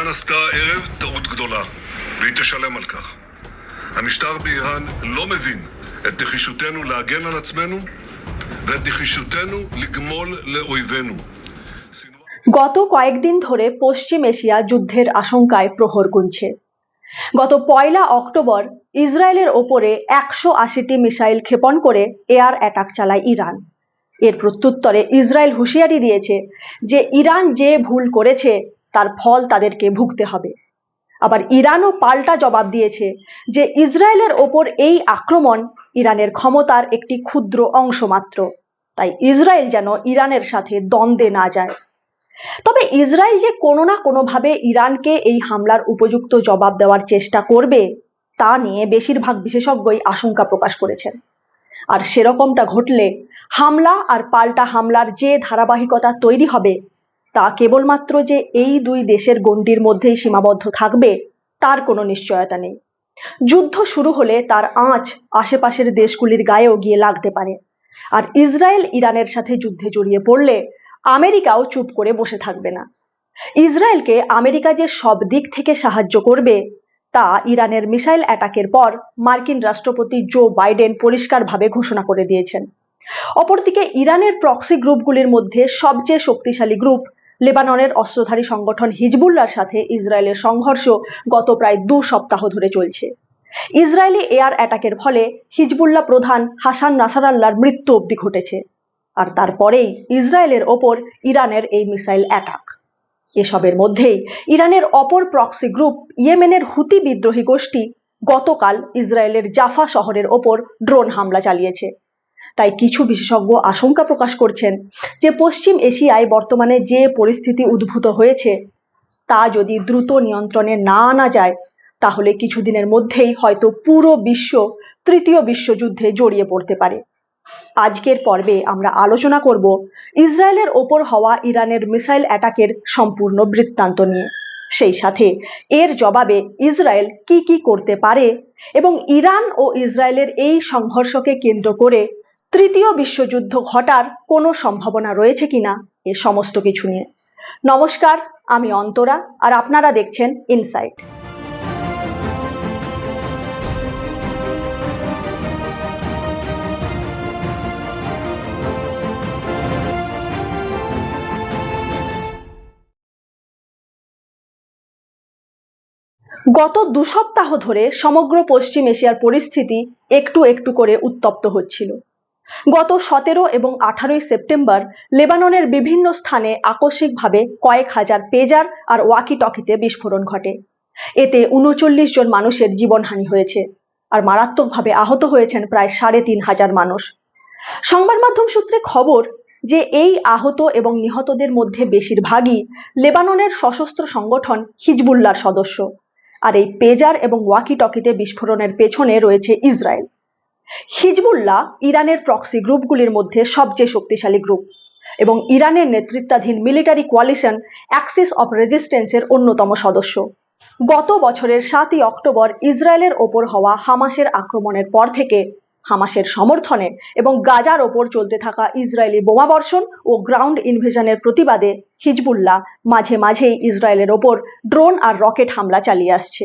איראן עשתה הערב טעות גדולה, והיא תשלם על כך. המשטר באיראן לא מבין את נחישותנו להגן על עצמנו ואת נחישותנו לגמול לאויבינו. סינואר- গত কয়েকদিন ধরে পশ্চিম এশিয়া যুদ্ধের আশঙ্কায় প্রহর গুনছে গত পয়লা অক্টোবর ইসরায়েলের ওপরে একশো আশিটি মিসাইল ক্ষেপণ করে এয়ার অ্যাটাক চালায় ইরান এর প্রত্যুত্তরে ইসরায়েল হুঁশিয়ারি দিয়েছে যে ইরান যে ভুল করেছে তার ফল তাদেরকে ভুগতে হবে। আবার ইরানও পাল্টা জবাব দিয়েছে যে ইসরায়েলের ওপর এই আক্রমণ ইরানের ক্ষমতার একটি ক্ষুদ্র অংশ মাত্র। তাই ইসরায়েল যেন ইরানের সাথে দ্বন্দ্বে না যায়। তবে ইসরায়েল যে কোনো না কোনোভাবে ইরানকে এই হামলার উপযুক্ত জবাব দেওয়ার চেষ্টা করবে, তা নিয়ে বেশিরভাগ বিশেষজ্ঞই আশঙ্কা প্রকাশ করেছেন। আর সেরকমটা ঘটলে হামলা আর পাল্টা হামলার যে ধারাবাহিকতা তৈরি হবে তা কেবলমাত্র যে এই দুই দেশের গণ্ডির মধ্যেই সীমাবদ্ধ থাকবে, তার কোনো নিশ্চয়তা নেই। যুদ্ধ শুরু হলে তার আঁচ আশেপাশের দেশগুলির গায়েও গিয়ে লাগতে পারে। আর ইসরায়েল ইরানের সাথে যুদ্ধে জড়িয়ে পড়লে আমেরিকাও চুপ করে বসে থাকবে না। ইসরায়েলকে আমেরিকা যে সব দিক থেকে সাহায্য করবে, তা ইরানের মিসাইল অ্যাটাকের পর মার্কিন রাষ্ট্রপতি জো বাইডেন পরিষ্কারভাবে ঘোষণা করে দিয়েছেন। অপরদিকে ইরানের প্রক্সি গ্রুপগুলির মধ্যে সবচেয়ে শক্তিশালী গ্রুপ লেবাননের অস্ত্রধারী সংগঠন হিজবুল্লার সাথে ইসরায়েলের সংঘর্ষ গত প্রায় দু সপ্তাহ ধরে চলছে। ইসরায়েলি এয়ার অ্যাটাকের ফলে হিজবুল্লাহ প্রধান হাসান নাসারাল্লার মৃত্যু অবধি ঘটেছে, আর তারপরেই ইসরায়েলের ওপর ইরানের এই মিসাইল অ্যাটাক। এসবের মধ্যেই ইরানের অপর প্রক্সি গ্রুপ ইয়েমেনের হুতি বিদ্রোহী গোষ্ঠী গতকাল ইসরায়েলের জাফা শহরের ওপর ড্রোন হামলা চালিয়েছে। তাই কিছু বিশেষজ্ঞ আশঙ্কা প্রকাশ করছেন যে পশ্চিম এশিয়ায় বর্তমানে যে পরিস্থিতি উদ্ভূত হয়েছে তা যদি দ্রুত নিয়ন্ত্রণে না আনা যায়, তাহলে কিছুদিনের মধ্যেই হয়তো পুরো বিশ্ব তৃতীয় বিশ্বযুদ্ধে জড়িয়ে পড়তে পারে। আজকের পর্বে আমরা আলোচনা করব ইসরায়েলের ওপর হওয়া ইরানের মিসাইল অ্যাটাকের সম্পূর্ণ বৃত্তান্ত নিয়ে। সেই সাথে এর জবাবে ইসরায়েল কি কি করতে পারে এবং ইরান ও ইসরায়েলের এই সংঘর্ষকে কেন্দ্র করে তৃতীয় বিশ্বযুদ্ধ ঘটার কোনো সম্ভাবনা রয়েছে কিনা এ সমস্ত কিছু নিয়ে। নমস্কার, আমি অন্তরা আর আপনারা দেখছেন ইনসাইট গত দু সপ্তাহ ধরে সমগ্র পশ্চিম এশিয়ার পরিস্থিতি একটু একটু করে উত্তপ্ত হচ্ছিল। গত সতেরো এবং আঠারোই সেপ্টেম্বর লেবাননের বিভিন্ন স্থানে আকস্মিকভাবে কয়েক হাজার পেজার আর ওয়াকি টকিতে বিস্ফোরণ ঘটে। এতে উনচল্লিশ জন মানুষের জীবনহানি হয়েছে আর মারাত্মকভাবে আহত হয়েছেন প্রায় সাড়ে তিন হাজার মানুষ। সংবাদ মাধ্যম সূত্রে খবর যে এই আহত এবং নিহতদের মধ্যে বেশিরভাগই লেবাননের সশস্ত্র সংগঠন হিজবুল্লার সদস্য। আর এই পেজার এবং ওয়াকি টকিতে বিস্ফোরণের পেছনে রয়েছে ইসরায়েল। হিজবুল্লাহ ইরানের প্রক্সি গ্রুপগুলির মধ্যে সবচেয়ে শক্তিশালী গ্রুপ এবং ইরানের নেতৃত্বাধীন মিলিটারি কোয়ালিশন অ্যাক্সিস অফ রেজিস্ট্যান্সের অন্যতম সদস্য। গত বছরের সাতই অক্টোবর ইসরায়েলের ওপর হওয়া হামাসের আক্রমণের পর থেকে হামাসের সমর্থনে এবং গাজার ওপর চলতে থাকা ইসরায়েলি বোমাবর্ষণ ও গ্রাউন্ড ইনভেশনের প্রতিবাদে হিজবুল্লাহ মাঝে মাঝেই ইসরায়েলের ওপর ড্রোন আর রকেট হামলা চালিয়ে আসছে।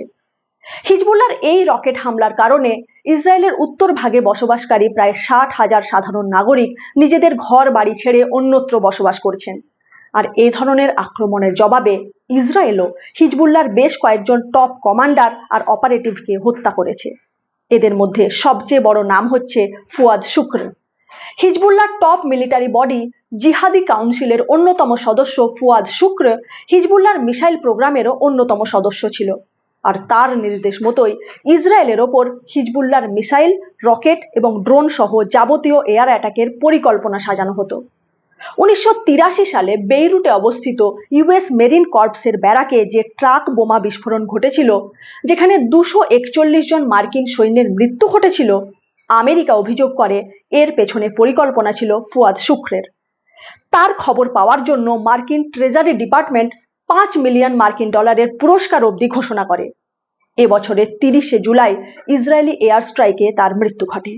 হিজবুল্লার এই রকেট হামলার কারণে ইসরায়েলের উত্তর ভাগে বসবাসকারী প্রায় ষাট হাজার সাধারণ নাগরিক নিজেদের ঘর, বাড়ি ছেড়ে অন্যত্র বসবাস করছেন। আর এই ধরনের আক্রমণের জবাবে ইসরায়েলও হিজবুল্লার বেশ কয়েকজন টপ কমান্ডার আর অপারেটিভকে হত্যা করেছে। এদের মধ্যে সবচেয়ে বড় নাম হচ্ছে ফুয়াদ শুক্র। হিজবুল্লার টপ মিলিটারি বডি জিহাদি কাউন্সিলের অন্যতম সদস্য ফুয়াদ শুক্র হিজবুল্লার মিসাইল প্রোগ্রামেরও অন্যতম সদস্য ছিল। আর তার নির্দেশ মতোই ইসরায়েলের ওপর হিজবুল্লার মিসাইল, রকেট এবং ড্রোন সহ যাবতীয় এয়ার অ্যাটাকের পরিকল্পনা সাজানো হতো। উনিশশো তিরাশি সালে বেইরুটে অবস্থিত ইউএস মেরিন কর্পসের ব্যারাকে যে ট্রাক বোমা বিস্ফোরণ ঘটেছিল, যেখানে দুশো একচল্লিশ জন মার্কিন সৈন্যের মৃত্যু ঘটেছিল, আমেরিকা অভিযোগ করে এর পেছনে পরিকল্পনা ছিল ফুয়াদ শুক্রের। তার খবর পাওয়ার জন্য মার্কিন ট্রেজারি ডিপার্টমেন্ট পাঁচ মিলিয়ন মার্কিন ডলারের পুরস্কার অবধি ঘোষণা করে। এবছরের তিরিশে জুলাই ইসরায়েলি এয়ার স্ট্রাইকে তার মৃত্যু ঘটে।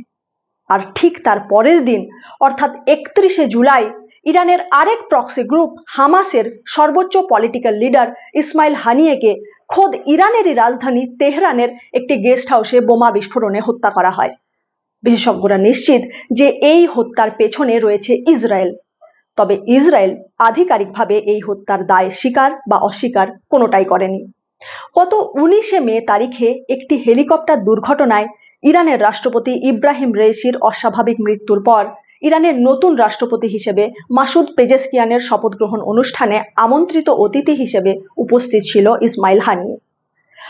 আর ঠিক তার পরের দিন, অর্থাৎ একত্রিশে জুলাই, ইরানের আরেক প্রক্সি গ্রুপ হামাসের সর্বোচ্চ পলিটিক্যাল লিডার ইসমাইল হানিয়েকে খোদ ইরানেরই রাজধানী তেহরানের একটি গেস্ট হাউসে বোমা বিস্ফোরণে হত্যা করা হয়। বিশেষজ্ঞরা নিশ্চিত যে এই হত্যার পেছনে রয়েছে ইসরায়েল। তবে ইসরায়েল আধিকারিকভাবে এই হত্যার দায় স্বীকার বা অস্বীকার কোনোটাই করেনি। গত উনিশে মে তারিখে একটি হেলিকপ্টার দুর্ঘটনায় ইরানের রাষ্ট্রপতি ইব্রাহিম রেইসির অস্বাভাবিক মৃত্যুর পর ইরানের নতুন রাষ্ট্রপতি হিসেবে মাসুদ পেজেসকিয়ানের শপথ গ্রহণ অনুষ্ঠানে আমন্ত্রিত অতিথি হিসেবে উপস্থিত ছিল ইসমাইল হানি।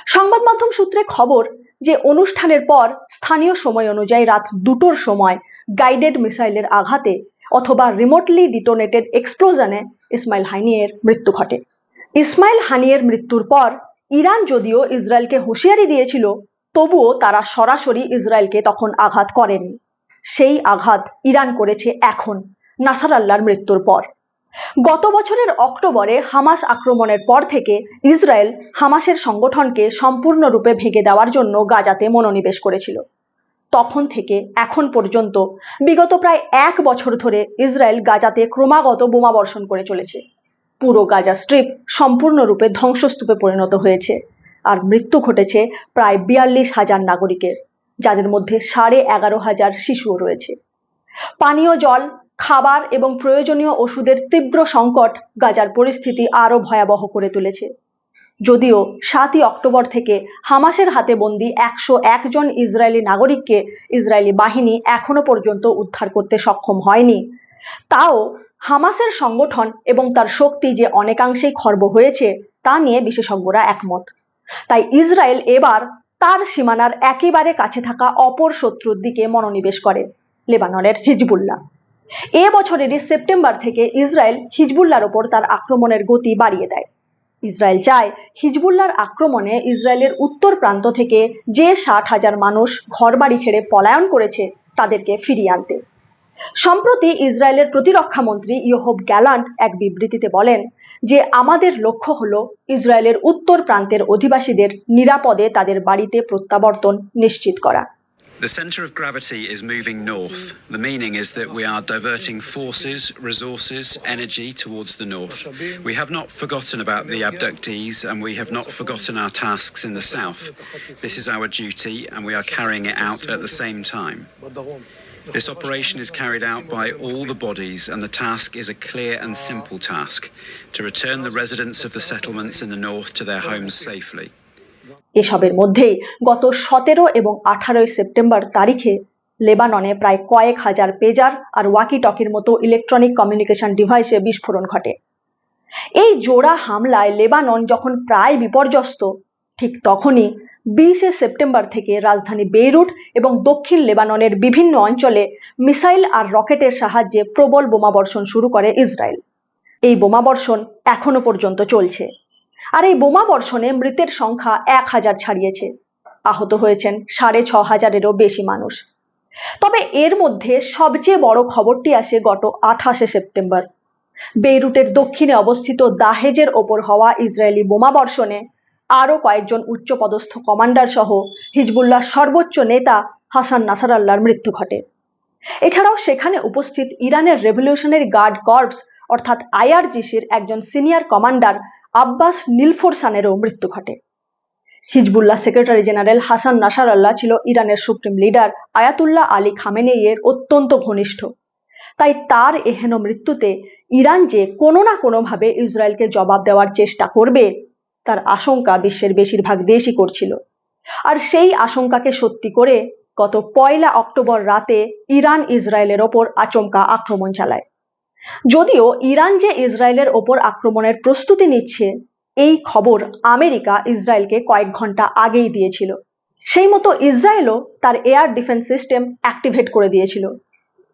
সংবাদ মাধ্যম সূত্রে খবর যে অনুষ্ঠানের পর স্থানীয় সময় অনুযায়ী রাত দুটোর সময় গাইডেড মিসাইলের আঘাতে অথবা রিমোটলি ডিটোনেটেড এক্সপ্লোজনে ইসমাইল হানিয়ের মৃত্যু ঘটে। ইসমাইল হানিয়ের মৃত্যুর পর ইরান যদিও ইসরায়েলকে হুঁশিয়ারি দিয়েছিল, তবুও তারা সরাসরি ইসরায়েলকে তখন আঘাত করেনি। সেই আঘাত ইরান করেছে এখন নাসার আল্লাহর মৃত্যুর পর। গত বছরের অক্টোবরে হামাস আক্রমণের পর থেকে ইসরায়েল হামাসের সংগঠনকে সম্পূর্ণরূপে ভেঙে দেওয়ার জন্য গাজাতে মনোনিবেশ করেছিল। তখন থেকে এখন পর্যন্ত, বিগত প্রায় এক বছর ধরে ইসরায়েল গাজাতে ক্রমাগত বোমা বর্ষণ করে চলেছে। পুরো গাজা স্ট্রিপ সম্পূর্ণরূপে ধ্বংসস্তূপে পরিণত হয়েছে আর মৃত্যু ঘটেছে প্রায় বিয়াল্লিশ হাজার নাগরিকের, যাদের মধ্যে সাড়ে এগারো হাজার শিশুও রয়েছে। পানীয় জল, খাবার এবং প্রয়োজনীয় ওষুধের তীব্র সংকট গাজার পরিস্থিতি আরও ভয়াবহ করে তুলেছে। যদিও সাতই অক্টোবর থেকে হামাসের হাতে বন্দি একশো একজন ইসরায়েলি নাগরিককে ইসরায়েলি বাহিনী এখনও পর্যন্ত উদ্ধার করতে সক্ষম হয়নি। তাও হামাসের সংগঠন এবং তার শক্তি যে অনেকাংশেই খর্ব হয়েছে, তা নিয়ে বিশেষজ্ঞরা একমত। তাই ইসরায়েল এবার তার সীমানার একেবারে কাছে থাকা অপর শত্রুর দিকে মনোনিবেশ করে, লেবাননের হিজবুল্লাহ। এ বছরেরই সেপ্টেম্বর থেকে ইসরায়েল হিজবুল্লার ওপর তার আক্রমণের গতি বাড়িয়ে দেয়। ইসরায়েল চায় হিজবুল্লার আক্রমণে ইসরায়েলের উত্তর প্রান্ত থেকে যে ষাট হাজার মানুষ ঘরবাড়ি ছেড়ে পলায়ন করেছে, তাদেরকে ফিরিয়ে আনতে। সম্প্রতি ইসরায়েলের প্রতিরক্ষা মন্ত্রী ইয়োহব গ্যালান্ট এক বিবৃতিতে বলেন যে, আমাদের লক্ষ্য হল ইসরায়েলের উত্তর প্রান্তের অধিবাসীদের নিরাপদে তাদের বাড়িতে প্রত্যাবর্তন নিশ্চিত করা। The centre of gravity is moving north. The meaning is that we are diverting forces, resources, energy towards the north. We have not forgotten about the abductees and we have not forgotten our tasks in the south. This is our duty and we are carrying it out at the same time. This operation is carried out by all the bodies, and the task is a clear and simple task to return the residents of the settlements in the north to their homes safely. এসবের মধ্যেই গত সতেরো এবং আঠারোই September তারিখে লেবাননে প্রায় কয়েক হাজার পেজার আর ওয়াকি টকির মতো ইলেকট্রনিক কমিউনিকেশন ডিভাইসে বিস্ফোরণ ঘটে। এই জোড়া হামলায় লেবানন যখন প্রায় বিপর্যস্ত, ঠিক তখনই বিশে সেপ্টেম্বর থেকে রাজধানী বেইরুট এবং দক্ষিণ লেবাননের বিভিন্ন অঞ্চলে মিসাইল আর রকেটের সাহায্যে প্রবল বোমাবর্ষণ শুরু করে ইসরায়েল। এই বোমাবর্ষণ এখনও পর্যন্ত চলছে। আর এই বোমা বর্ষণে মৃতের সংখ্যা এক হাজার ছাড়িয়েছে। আহত হয়েছেন সাড়ে ছ হাজারেরও বেশি মানুষ। তবে এর মধ্যে সবচেয়ে বড় খবরটি আসে গত আঠাশে সেপ্টেম্বর। বেইরুটের দক্ষিণে অবস্থিত দাহেজের ওপর হওয়া ইসরায়েলি বোমা বর্ষণে আরও কয়েকজন উচ্চপদস্থ কমান্ডার সহ হিজবুল্লাহ সর্বোচ্চ নেতা হাসান নাসারাল্লাহর মৃত্যু ঘটে। এছাড়াও সেখানে উপস্থিত ইরানের রেভলিউশনারি গার্ড কর্পস অর্থাৎ আইআরজিসির একজন সিনিয়র কমান্ডার আব্বাস নীলফোরসানেরও মৃত্যু ঘটে। হিজবুল্লাহ সেক্রেটারি জেনারেল হাসান নাসার আল্লাহ ছিল ইরানের সুপ্রিম লিডার আয়াতুল্লাহ আলী খামেনেইয়ের অত্যন্ত ঘনিষ্ঠ। তাই তার এহেন মৃত্যুতে ইরান যে কোনো না কোনোভাবে ইসরায়েলকে জবাব দেওয়ার চেষ্টা করবে, তার আশঙ্কা বিশ্বের বেশিরভাগ দেশই করছিল। আর সেই আশঙ্কাকে সত্যি করে গত পয়লা অক্টোবর রাতে ইরান ইসরায়েলের ওপর আচমকা আক্রমণ চালায়। যদিও ইরান যে ইসরায়েলের ওপর আক্রমণের প্রস্তুতি নিচ্ছে, এই খবর আমেরিকা ইসরায়েলকে কয়েক ঘণ্টা আগেই দিয়েছিল। সেই মতো ইসরায়েলও তার এয়ার ডিফেন্স সিস্টেম অ্যাক্টিভেট করে দিয়েছিল।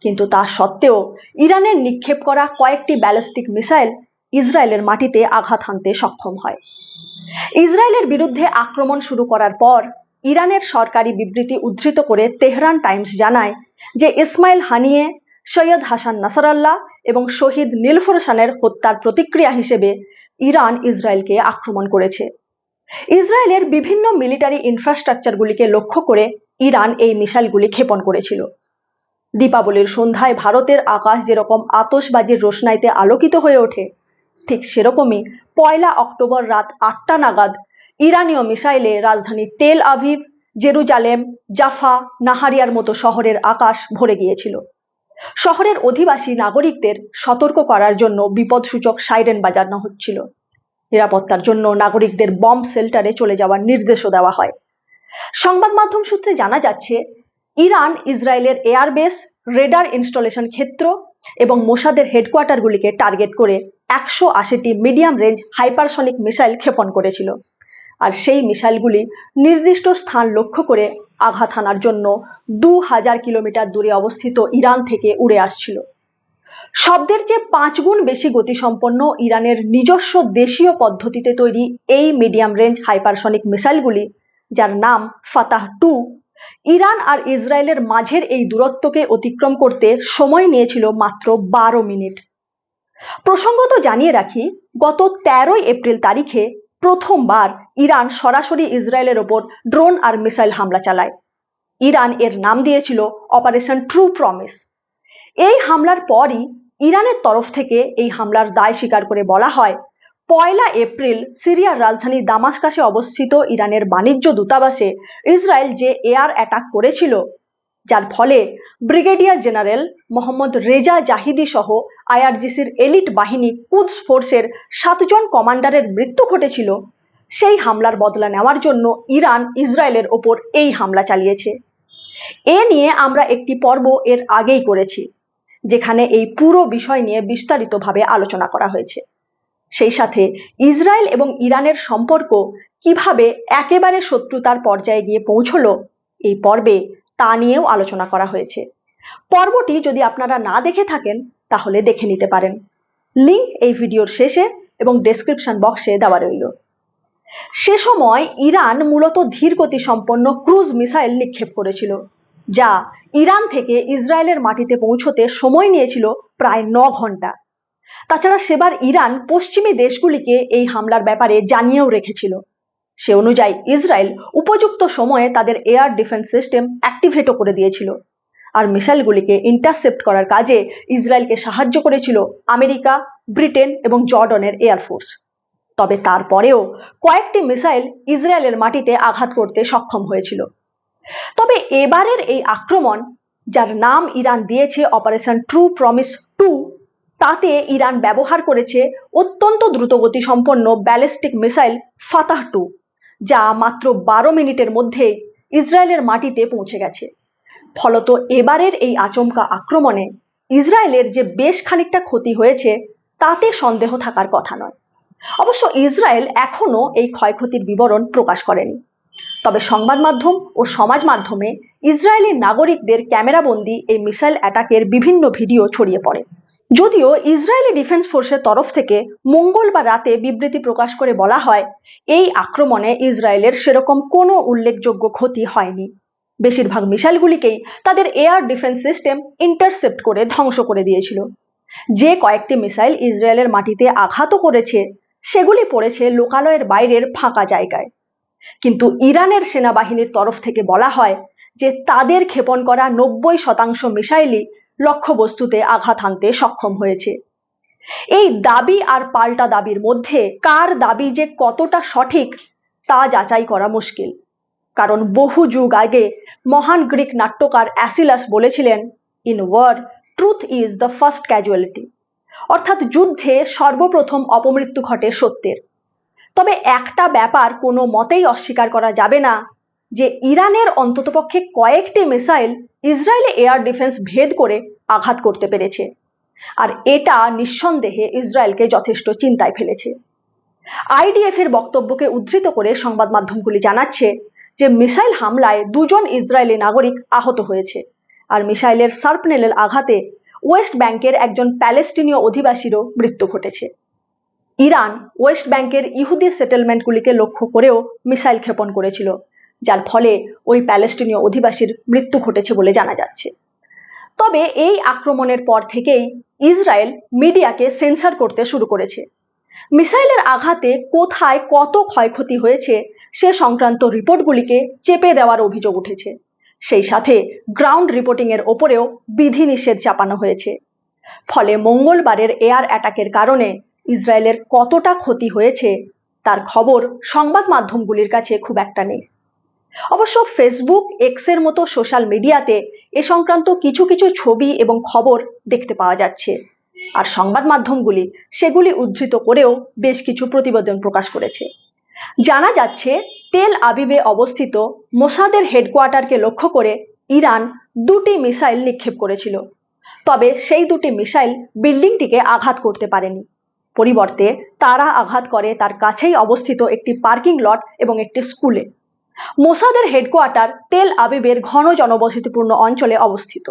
কিন্তু তা সত্ত্বেও ইরানের নিক্ষেপ করা কয়েকটি ব্যালিস্টিক মিসাইল ইসরায়েলের মাটিতে আঘাত হানতে সক্ষম হয়। ইসরায়েলের বিরুদ্ধে আক্রমণ শুরু করার পর ইরানের সরকারি বিবৃতি উদ্ধৃত করে তেহরান টাইমস জানায় যে ইসমাইল হানিয়ে সৈয়দ হাসান নাসারাল্লাহ এবং শহীদ নীলফরসানের হত্যার প্রতিক্রিয়া হিসেবে ইরান ইসরায়েলকে আক্রমণ করেছে। ইসরায়েলের বিভিন্ন মিলিটারি ইনফ্রাস্ট্রাকচারগুলিকে লক্ষ্য করে ইরান এই মিসাইলগুলি ক্ষেপণ করেছিল। দীপাবলির সন্ধ্যায় ভারতের আকাশ যেরকম আতশবাজির রোশনাইতে আলোকিত হয়ে ওঠে, ঠিক সেরকমই পয়লা অক্টোবর রাত আটটা নাগাদ ইরানীয় মিসাইলে রাজধানী তেল আভিভ, জেরুজালেম, জাফা, নাহারিয়ার মতো শহরের আকাশ ভরে গিয়েছিল। শহরের অধিবাসী নাগরিকদের সতর্ক করার জন্য বিপদসূচক সাইরেন বাজানো হচ্ছিল। নিরাপত্তার জন্য নাগরিকদের বম্ব শেল্টারে চলে যাওয়ার নির্দেশও দেওয়া হয়। সংবাদ মাধ্যম সূত্রে জানা যাচ্ছে, ইরান, ইসরায়েলের এয়ারবেস, রেডার ইনস্টলেশন ক্ষেত্র এবং মোসাদের হেডকোয়ার্টারগুলিকে টার্গেট করে একশো আশিটি মিডিয়াম রেঞ্জ হাইপারসনিক মিসাইল ক্ষেপণ করেছিল। আর সেই মিসাইলগুলি নির্দিষ্ট স্থান লক্ষ্য করে আঘাত হানার জন্য দু হাজার কিলোমিটার দূরে অবস্থিত ইরান থেকে উড়ে আসছিল। শব্দের চেয়ে পাঁচ গুণ বেশি গতিসম্পন্ন ইরানের নিজস্ব দেশীয় পদ্ধতিতে তৈরি এই মিডিয়াম রেঞ্জ হাইপারসনিক মিসাইলগুলি, যার নাম ফাতাহ টু, ইরান আর ইসরায়েলের মাঝের এই দূরত্বকে অতিক্রম করতে সময় নিয়েছিল মাত্র বারো মিনিট। প্রসঙ্গত জানিয়ে রাখি, গত তেরোই এপ্রিল তারিখে প্রথমবার ইরান সরাসরি ইসরায়েলের ওপর ড্রোন আর মিসাইল হামলা চালায়। ইরান এর নাম দিয়েছিল অপারেশন ট্রু প্রমিস। এই হামলার পরই ইরানের তরফ থেকে এই হামলার দায় স্বীকার করে বলা হয়, পয়লা এপ্রিল সিরিয়ার রাজধানী দামাস্কাসে অবস্থিত ইরানের বাণিজ্য দূতাবাসে ইসরায়েল যে এয়ার অ্যাটাক করেছিল যার ফলে brigadier general Mohammad Reza Zahedi সহ আইআরজিসির এলিট বাহিনী কুদস ফোর্সের সাতজন কমান্ডারের মৃত্যু ঘটেছিল। সেই হামলার বদলা নেওয়ার জন্য ইরান ইসরায়েলের ওপর এই হামলা চালিয়েছে। এ নিয়ে আমরা একটি পর্ব এর আগেই করেছি, যেখানে এই পুরো বিষয় নিয়ে বিস্তারিতভাবে আলোচনা করা হয়েছে। সেই সাথে ইসরায়েল এবং ইরানের সম্পর্ক কীভাবে একেবারে শত্রুতার পর্যায়ে গিয়ে পৌঁছলো, এই পর্বে তা নিয়েও আলোচনা করা হয়েছে। পর্বটি যদি আপনারা না দেখে থাকেন, তাহলে দেখে নিতে পারেন। লিংক এই ভিডিওর শেষে এবং ডেসক্রিপশন বক্সে দেওয়া রইল। সে সময় ইরান মূলত ধীরগতি সম্পন্ন ক্রুজ মিসাইল নিক্ষেপ করেছিল, যা ইরান থেকে ইসরায়েলের মাটিতে পৌঁছতে সময় নিয়েছিল প্রায় ন ঘণ্টা। তাছাড়া সেবার ইরান পশ্চিমী দেশগুলিকে এই হামলার ব্যাপারে জানিয়েও রেখেছিল। সে অনুযায়ী ইসরায়েল উপযুক্ত সময়ে তাদের এয়ার ডিফেন্স সিস্টেম অ্যাক্টিভেটও করে দিয়েছিল। আর মিসাইলগুলিকে ইন্টারসেপ্ট করার কাজে ইসরায়েলকে সাহায্য করেছিল আমেরিকা, ব্রিটেন এবং জর্ডনের এয়ারফোর্স তবে তারপরেও কয়েকটি মিসাইল ইসরায়েলের মাটিতে আঘাত করতে সক্ষম হয়েছিল। তবে এবারের এই আক্রমণ, যার নাম ইরান দিয়েছে অপারেশন ট্রু প্রমিস টু তাতে ইরান ব্যবহার করেছে অত্যন্ত দ্রুতগতি সম্পন্ন ব্যালিস্টিক মিসাইল ফাতাহ টু যা মাত্র বারো মিনিটের মধ্যে ইসরায়েলের মাটিতে পৌঁছে গেছে। ফলত এবারের এই আচমকা আক্রমণে ইসরায়েলের যে বেশ খানিকটা ক্ষতি হয়েছে, তাতে সন্দেহ থাকার কথা নয়। অবশ্য ইসরায়েল এখনও এই ক্ষয়ক্ষতির বিবরণ প্রকাশ করেনি। তবে সংবাদ মাধ্যম ও সমাজ মাধ্যমে ইসরায়েলি নাগরিকদের ক্যামেরাবন্দি এই মিসাইল অ্যাটাকের বিভিন্ন ভিডিও ছড়িয়ে পড়ে। যদিও ইসরায়েলি ডিফেন্স ফোর্সের তরফ থেকে মঙ্গলবার রাতে বিবৃতি প্রকাশ করে বলা হয়, এই আক্রমণে ইসরায়েলের সেরকম কোনো উল্লেখযোগ্য ক্ষতি হয়নি। বেশিরভাগ মিসাইলগুলিকেই তাদের এয়ার ডিফেন্স সিস্টেম ইন্টারসেপ্ট করে ধ্বংস করে দিয়েছিল। যে কয়েকটি মিসাইল ইসরায়েলের মাটিতে আঘাতও করেছে, সেগুলি পড়েছে লোকালয়ের বাইরের ফাঁকা জায়গায়। কিন্তু ইরানের সেনাবাহিনীর তরফ থেকে বলা হয় যে তাদের ক্ষেপণ করা নব্বই শতাংশ মিসাইলই লক্ষ্যবস্তুতে আঘাত হানতে সক্ষম হয়েছে। এই দাবি আর পাল্টা দাবির মধ্যে কার দাবি যে কতটা সঠিক তা যাচাই করা মুশকিল। কারণ বহু যুগ আগে মহান গ্রিক নাট্যকার অ্যাসিলাস বলেছিলেন, in war, truth is the first casualty. অর্থাৎ যুদ্ধে সর্বপ্রথম অপমৃত্যু ঘটে সত্যের। তবে একটা ব্যাপার কোনো মতেই অস্বীকার করা যাবে না যে ইরানের অন্ততপক্ষে কয়েকটি মিসাইল ইসরায়েলে এয়ার ডিফেন্স ভেদ করে আঘাত করতে পেরেছে। আর এটা নিঃসন্দেহে ইসরায়েলকে যথেষ্ট চিন্তায় ফেলেছে। আইডিএফ এর বক্তব্যকে উদ্ধৃত করে সংবাদ মাধ্যমগুলি জানাচ্ছে যে মিসাইল হামলায় দুজন ইসরায়েলি নাগরিক আহত হয়েছে। আর মিসাইলের সার্পনেলের আঘাতে ওয়েস্ট ব্যাংকের একজন প্যালেস্টিনীয় অধিবাসীরও মৃত্যু ঘটেছে। ইরান ওয়েস্ট ব্যাংকের ইহুদি সেটেলমেন্টগুলিকে লক্ষ্য করেও মিসাইল ক্ষেপণ করেছিল। যার ফলে ওই প্যালেস্টিনীয় অধিবাসীর মৃত্যু ঘটেছে বলে জানা যাচ্ছে। তবে এই আক্রমণের পর থেকেই ইসরায়েল মিডিয়াকে সেন্সার করতে শুরু করেছে। মিসাইলের আঘাতে কোথায় কত ক্ষয়ক্ষতি হয়েছে সে সংক্রান্ত রিপোর্টগুলিকে চেপে দেওয়ার অভিযোগ উঠেছে। সেই সাথে গ্রাউন্ড রিপোর্টিং এর ওপরেও বিধিনিষেধ চাপানো হয়েছে। ফলে মঙ্গলবারের এয়ার অ্যাটাকের কারণে ইসরায়েলের কতটা ক্ষতি হয়েছে তার খবর সংবাদ মাধ্যমগুলির কাছে খুব একটা নেই। অবশ্য ফেসবুক এক্সের মতো সোশ্যাল মিডিয়াতে এ সংক্রান্ত কিছু কিছু ছবি এবং খবর দেখতে পাওয়া যাচ্ছে। আর সংবাদ মাধ্যমগুলি সেগুলি উদ্ধৃত করেও বেশ কিছু প্রতিবেদন প্রকাশ করেছে। জানা যাচ্ছে, তেল আবিবে অবস্থিত মোসাদের হেডকোয়ার্টারকে লক্ষ্য করে ইরান দুটি মিসাইল নিক্ষেপ করেছিল। তবে সেই দুটি মিসাইল বিল্ডিংটিকে আঘাত করতে পারেনি। পরিবর্তে তারা আঘাত করে তার কাছেই অবস্থিত একটি পার্কিং লট এবং একটি স্কুলে। মোসাদের হেডকোয়ার্টার তেল আবিবের ঘন জনবসতিপূর্ণ অঞ্চলে অবস্থিত।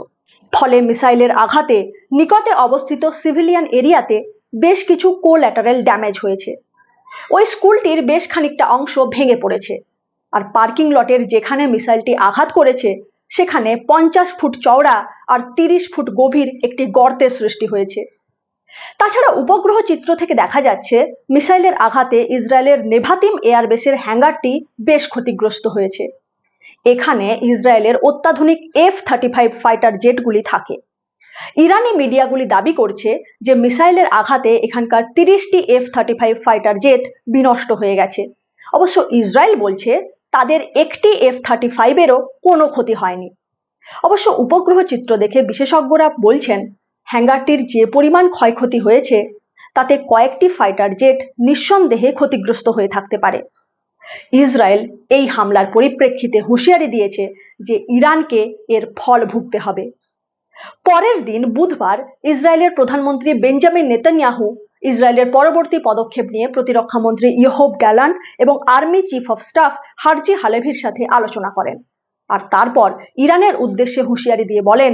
ফলে মিসাইলের আঘাতে নিকটে অবস্থিত সিভিলিয়ান এরিয়াতে বেশ কিছু কোল্যাটারাল ড্যামেজ হয়েছে। ওই স্কুলটির বেশ খানিকটা অংশ ভেঙে পড়েছে। আর পার্কিং লটের যেখানে মিসাইলটি আঘাত করেছে, সেখানে পঞ্চাশ ফুট চওড়া আর তিরিশ ফুট গভীর একটি গর্তের সৃষ্টি হয়েছে। তাছাড়া উপগ্রহ চিত্র থেকে দেখা যাচ্ছে, মিসাইলের আঘাতে ইসরায়েলের নেভাতিম এয়ারবেসের হ্যাঙ্গারটি বেশ ক্ষতিগ্রস্ত হয়েছে। এখানে ইসরায়েলের অত্যাধুনিক এফ থার্টি ফাইভ ফাইটার জেটগুলি থাকে। ইরানি মিডিয়াগুলি দাবি করছে যে মিসাইলের আঘাতে এখানকার তিরিশটি F thirty five fighter jet বিনষ্ট হয়ে গেছে। অবশ্য ইসরায়েল বলছে, তাদের একটি এফ থার্টি ফাইভেরও কোনো ক্ষতি হয়নি। অবশ্য উপগ্রহ চিত্র দেখে বিশেষজ্ঞরা বলছেন হ্যাঙ্গারটির যে পরিমাণ ক্ষয়ক্ষতি হয়েছে, তাতে কয়েকটি ফাইটার জেট নিঃসন্দেহে ক্ষতিগ্রস্ত হয়ে থাকতে পারে। ইসরায়েল এই হামলার পরিপ্রেক্ষিতে হুঁশিয়ারি দিয়েছে যে ইরানকে এর ফল ভুগতে হবে। পরের দিন বুধবার ইসরায়েলের প্রধানমন্ত্রী বেঞ্জামিন নেতানিয়াহু ইসরায়েলের পরবর্তী পদক্ষেপ নিয়ে প্রতিরক্ষা মন্ত্রী ইয়োহব গ্যালান এবং army chief of staff Herzi হালেভির সাথে আলোচনা করেন। আর তারপর ইরানের উদ্দেশ্যে হুঁশিয়ারি দিয়ে বলেন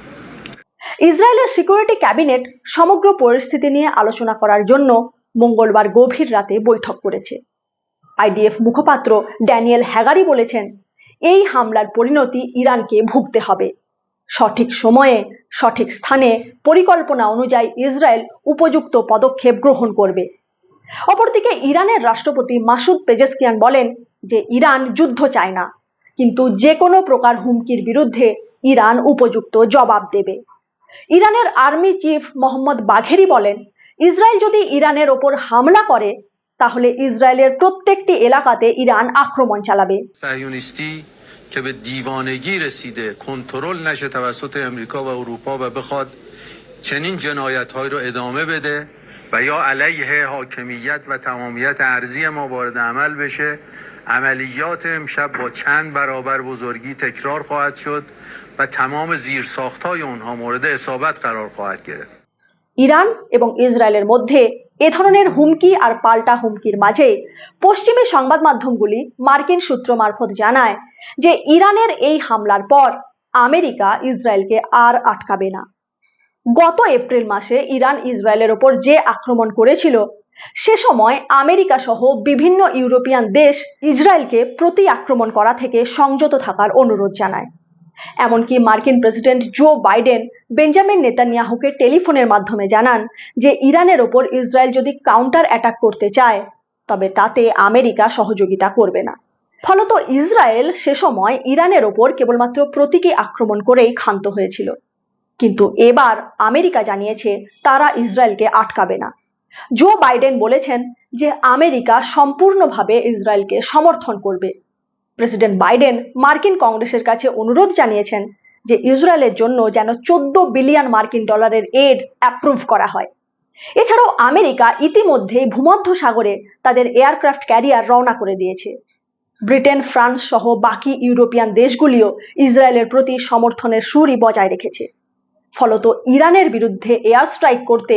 ইসরায়েলের সিকিউরিটি ক্যাবিনেট সমগ্র পরিস্থিতি নিয়ে আলোচনা করার জন্য মঙ্গলবার গভীর রাতে বৈঠক করেছে। আইডিএফ মুখপাত্র ড্যানিয়েল হ্যাগারি বলেছেন, এই হামলার পরিণতি ইরানকে ভুগতে হবে। সঠিক সময়ে, সঠিক স্থানে পরিকল্পনা অনুযায়ী ইসরায়েল উপযুক্ত পদক্ষেপ গ্রহণ করবে। অপরদিকে ইরানের রাষ্ট্রপতি মাসুদ পেজেসকিয়ান বলেন যে ইরান যুদ্ধ চায় না, কিন্তু যে কোনো প্রকার হুমকির বিরুদ্ধে ইরান উপযুক্ত জবাব দেবে। ইরানের আর্মি চিফ মোহাম্মদ বাঘেরি বলেন ইসরায়েল যদি ইরানের ওপর হামলা করে তাহলে ইসরায়েলের প্রত্যেকটি এলাকাতে ইরান আক্রমণ চালাবে صهیونیستی که به دیوانگی رسیده کنترل نشه توسط امریکا و اروپا و بخواد چنین جنایت رو ادامه بده و یا علیه حاکمیت و تمامیت ارزی ما وارد عمل بشه عملیات امشب با چند برابر بزرگی تکرار خواهد شد و تمام زیرساخت های اونها مورد اصابت قرار خواهد گرفت ইরান এবং ইসরায়েলের মধ্যে এ ধরনের হুমকি আর পাল্টা হুমকির মাঝে পশ্চিমী সংবাদ মাধ্যমগুলি মার্কিন সূত্র মারফত জানায় যে ইরানের এই হামলার পর আমেরিকা ইসরায়েলকে আর আটকাবে না গত এপ্রিল মাসে ইরান ইসরায়েলের ওপর যে আক্রমণ করেছিল সে সময় আমেরিকা সহ বিভিন্ন ইউরোপিয়ান দেশ ইসরায়েলকে প্রতি আক্রমণ করা থেকে সংযত থাকার অনুরোধ জানায় এমনকি মার্কিন প্রেসিডেন্ট জো বাইডেন বেঞ্জামিন নেতানিয়াহুকে টেলিফোনের মাধ্যমে জানান যে ইরানের ওপর ইসরায়েল যদি কাউন্টার অ্যাটাক করতে চায়, তবে তাতে আমেরিকা সহযোগিতা করবে না। ফলত ইসরায়েল সে সময় ইরানের ওপর কেবলমাত্র প্রতীকী আক্রমণ করেই ক্ষান্ত হয়েছিল। কিন্তু এবার আমেরিকা জানিয়েছে তারা ইসরায়েলকে আটকাবে না। জো বাইডেন বলেছেন যে আমেরিকা সম্পূর্ণভাবে ইসরায়েলকে সমর্থন করবে। প্রেসিডেন্ট বাইডেন মার্কিন কংগ্রেসের কাছে অনুরোধ জানিয়েছেন যে ইসরায়েলের জন্য যেন চোদ্দ বিলিয়ন মার্কিন ডলারের এড অ্যাপ্রুভ করা হয়। এছাড়াও আমেরিকা ইতিমধ্যেই ভূমধ্য সাগরে তাদের এয়ারক্রাফট ক্যারিয়ার রওনা করে দিয়েছে। ব্রিটেন, ফ্রান্স সহ বাকি ইউরোপিয়ান দেশগুলিও ইসরায়েলের প্রতি সমর্থনের সুরই বজায় রেখেছে। ফলত ইরানের বিরুদ্ধে এয়ার স্ট্রাইক করতে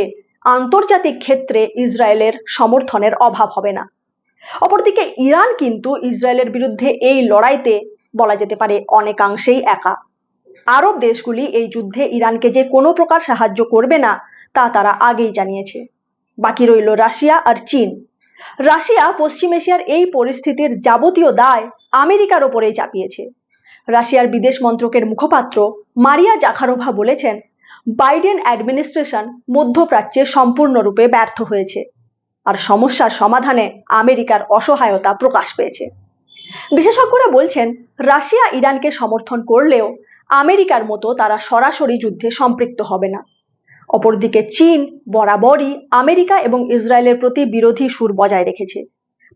আন্তর্জাতিক ক্ষেত্রে ইসরায়েলের সমর্থনের অভাব হবে না। অপরদিকে ইরান কিন্তু ইসরায়েলের বিরুদ্ধে এই লড়াইতে বলা যেতে পারে অনেকাংশেই একা। আরব দেশগুলি এই যুদ্ধে ইরানকে যে কোনো প্রকার সাহায্য করবে না, তা তারা আগেই জানিয়েছে। বাকি রইল রাশিয়া আর চীন। রাশিয়া পশ্চিম এশিয়ার এই পরিস্থিতির যাবতীয় দায় আমেরিকার ওপরেই চাপিয়েছে। রাশিয়ার বিদেশ মন্ত্রকের মুখপাত্র মারিয়া জাখারোভা বলেছেন, বাইডেন অ্যাডমিনিস্ট্রেশন মধ্যপ্রাচ্যে সম্পূর্ণরূপে ব্যর্থ হয়েছে। আর সমস্যার সমাধানে আমেরিকার অসহায়তা প্রকাশ পেয়েছে। বিশেষজ্ঞরা বলছেন, রাশিয়া ইরানকে সমর্থন করলেও আমেরিকার মতো তারা সরাসরি যুদ্ধে সম্পৃক্ত হবে না। অপরদিকে চীন বরাবরই আমেরিকা এবং ইসরায়েলের প্রতি বিরোধী সুর বজায় রেখেছে।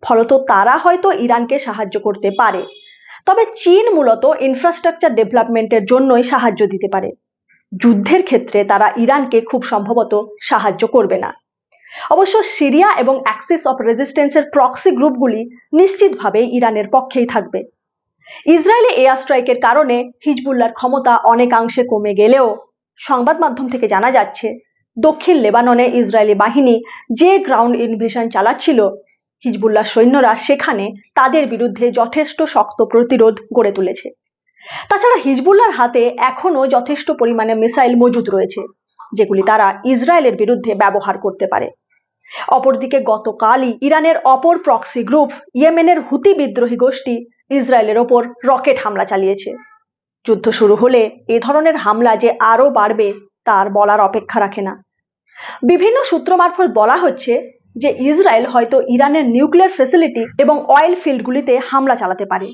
ফলত তারা হয়তো ইরানকে সাহায্য করতে পারে। তবে চীন মূলত ইনফ্রাস্ট্রাকচার ডেভেলপমেন্টের জন্যই সাহায্য দিতে পারে। যুদ্ধের ক্ষেত্রে তারা ইরানকে খুব সম্ভবত সাহায্য করবে না। অবশ্য সিরিয়া এবং অ্যাক্সিস অফ রেজিস্ট্যান্সের প্রক্সি গ্রুপগুলি নিশ্চিতভাবে ইরানের পক্ষেই থাকবে। ইসরায়েলে এয়ার স্ট্রাইকের কারণে হিজবুল্লার ক্ষমতা অনেকাংশে কমে গেলেও সংবাদ মাধ্যম থেকে জানা যাচ্ছে, দক্ষিণ লেবাননে ইসরায়েলি বাহিনী যে গ্রাউন্ড ইনভেশন চালাচ্ছিল, হিজবুল্লাহ সৈন্যরা সেখানে তাদের বিরুদ্ধে যথেষ্ট শক্ত প্রতিরোধ গড়ে তুলেছে। তাছাড়া হিজবুল্লার হাতে এখনও যথেষ্ট পরিমাণে মিসাইল মজুদ রয়েছে, যেগুলি তারা ইসরায়েলের বিরুদ্ধে ব্যবহার করতে পারে। অপরদিকে গতকালই ইরানের অপর প্রক্সি গ্রুপ ইয়েমেনের হুতি বিদ্রোহী গোষ্ঠী ইসরায়েলের ওপর রকেট হামলা চালিয়েছে। যুদ্ধ শুরু হলে এ ধরনের হামলা যে আরও বাড়বে তার বলার অপেক্ষা রাখে না। বিভিন্ন সূত্র মারফত বলা হচ্ছে যে ইসরায়েল হয়তো ইরানের নিউক্লিয়ার ফেসিলিটি এবং অয়েল ফিল্ডগুলিতে হামলা চালাতে পারে।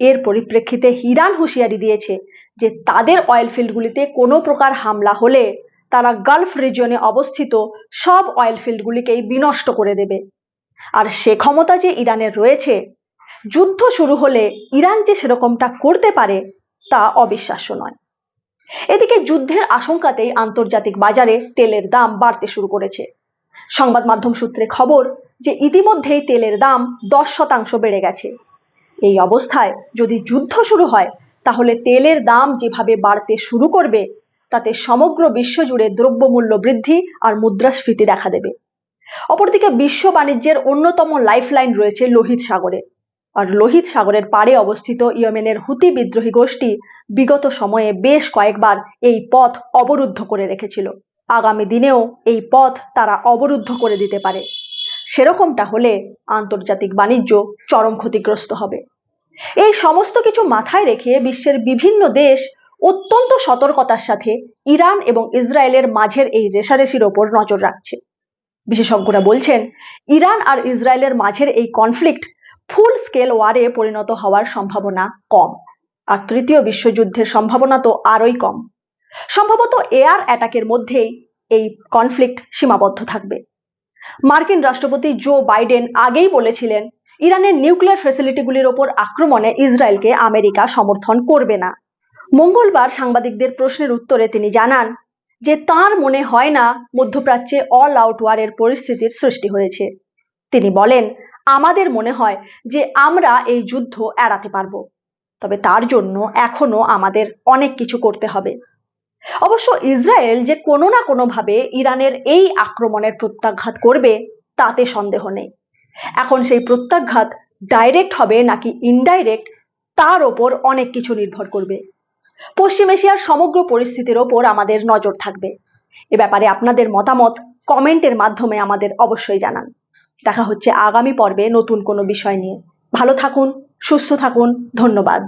এর পরিপ্রেক্ষিতে ইরান হুঁশিয়ারি দিয়েছে যে তাদের অয়েল ফিল্ডগুলিতে কোনো প্রকার হামলা হলে তারা গালফ রিজিয়নে অবস্থিত সব অয়েল ফিল্ডগুলিকেই বিনষ্ট করে দেবে। আর সে ক্ষমতা যে ইরানের রয়েছে, যুদ্ধ শুরু হলে ইরান যে সেরকমটা করতে পারে, তা অবিশ্বাস্য নয়। এদিকে যুদ্ধের আশঙ্কাতেই আন্তর্জাতিক বাজারে তেলের দাম বাড়তে শুরু করেছে। সংবাদ মাধ্যম সূত্রে খবর যে ইতিমধ্যেই তেলের দাম দশ শতাংশ বেড়ে গেছে। এই অবস্থায় যদি যুদ্ধ শুরু হয়, তাহলে তেলের দাম যেভাবে বাড়তে শুরু করবে তাতে সমগ্র বিশ্বজুড়ে দ্রব্যমূল্য বৃদ্ধি আর মুদ্রাস্ফীতি দেখা দেবে। অপরদিকে বিশ্ব বাণিজ্যের অন্যতম লাইফলাইন রয়েছে লোহিত সাগরে। আর লোহিত সাগরের পাড়ে অবস্থিত ইয়েমেনের হুতি বিদ্রোহী গোষ্ঠী বিগত সময়ে বেশ কয়েকবার এই পথ অবরুদ্ধ করে রেখেছিল। আগামী দিনেও এই পথ তারা অবরুদ্ধ করে দিতে পারে। সেরকমটা হলে আন্তর্জাতিক বাণিজ্য চরম ক্ষতিগ্রস্ত হবে। এই সমস্ত কিছু মাথায় রেখে বিশ্বের বিভিন্ন দেশ অত্যন্ত সতর্কতার সাথে ইরান এবং ইসরায়েলের মাঝের এই রেশারেশির ওপর নজর রাখছে। বিশেষজ্ঞরা বলছেন, ইরান আর ইসরায়েলের মাঝের এই কনফ্লিক্ট ফুল স্কেল ওয়ারে পরিণত হওয়ার সম্ভাবনা কম। আর তৃতীয় বিশ্বযুদ্ধের সম্ভাবনা তো আরোই কম। সম্ভবত এয়ার অ্যাটাকের মধ্যেই এই কনফ্লিক্ট সীমাবদ্ধ থাকবে। মার্কিন রাষ্ট্রপতি জো বাইডেন আগেই বলেছিলেন, ইরানের নিউক্লিয়ার ফেসিলিটিগুলির ওপর আক্রমণে ইসরায়েলকে আমেরিকা সমর্থন করবে না। মঙ্গলবার সাংবাদিকদের প্রশ্নের উত্তরে তিনি জানান যে তার মনে হয় না মধ্যপ্রাচ্যে অল আউট ওয়ারের পরিস্থিতির সৃষ্টি হয়েছে। তিনি বলেন, আমাদের মনে হয় যে আমরা এই যুদ্ধ এড়াতে পারব, তবে তার জন্য এখনও আমাদের অনেক কিছু করতে হবে। অবশ্য ইসরায়েল যে কোনো না কোনোভাবে ইরানের এই আক্রমণের প্রত্যাঘাত করবে, তাতে সন্দেহ নেই। এখন সেই প্রত্যাঘাত ডাইরেক্ট হবে নাকি ইনডাইরেক্ট তার ওপর অনেক কিছু নির্ভর করবে। পশ্চিম এশিয়ার সমগ্র পরিস্থিতির ওপর আমাদের নজর থাকবে। এ ব্যাপারে আপনাদের মতামত কমেন্টের মাধ্যমে আমাদের অবশ্যই জানান। দেখা হচ্ছে আগামী পর্বে নতুন কোনো বিষয় নিয়ে। ভালো থাকুন, সুস্থ থাকুন, ধন্যবাদ।